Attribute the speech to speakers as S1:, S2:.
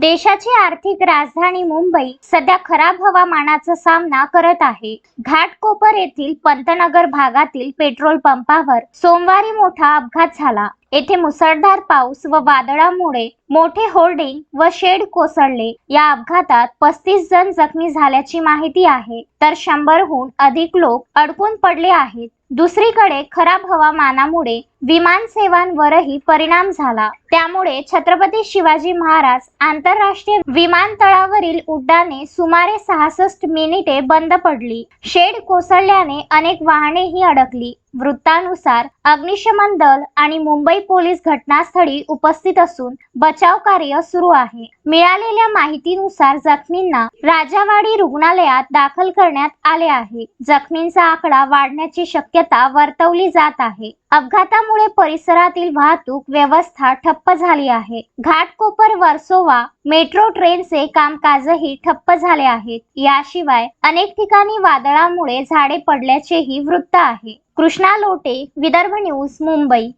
S1: देशाची आर्थिक राजधानी मुंबई सध्या खराब हवामानाचा सामना करत आहे. घाटकोपर येथील पंतनगर भागातील पेट्रोल पंपावर सोमवारी मोठा अपघात झाला. येथे मुसळधार पाऊस व वादळामुळे मोठे होर्डिंग व शेड कोसळले. या अपघातात पस्तीस जण जखमी झाल्याची माहिती आहे. तर शंभरहून अधिक लोक अडकून पडले आहेत. दुसरीकडे खराब हवामानामुळे विमान सेवांवरही परिणाम झाला. त्यामुळे छत्रपती शिवाजी महाराज आंतरराष्ट्रीय विमानतळावरील उड्डाणे सुमारे सहासष्ट मिनिटे बंद पडली. शेड कोसळल्याने अनेक वाहनेही अडकली. वृत्तानुसार अग्निशमन दल आणि मुंबई पोलीस घटनास्थळी उपस्थित असून बचाव कार्य सुरू आहे. मिळालेल्या माहितीनुसार जखमींना राजावाडी रुग्णालयात दाखल करण्यात आले आहे. जखमींचा आकडा वाढण्याची शक्यता वर्तवली जात आहे. अपघातामुळे परिसरातील वाहतूक व्यवस्था ठप्प झाली आहे. घाटकोपर वर्सोवा मेट्रो ट्रेनचे कामकाजही ठप्प झाले आहेत. याशिवाय अनेक ठिकाणी वादळामुळे झाडे पडल्याचेही वृत्त आहे. कृष्णा लोटे विदर्भ न्यूज मुंबई.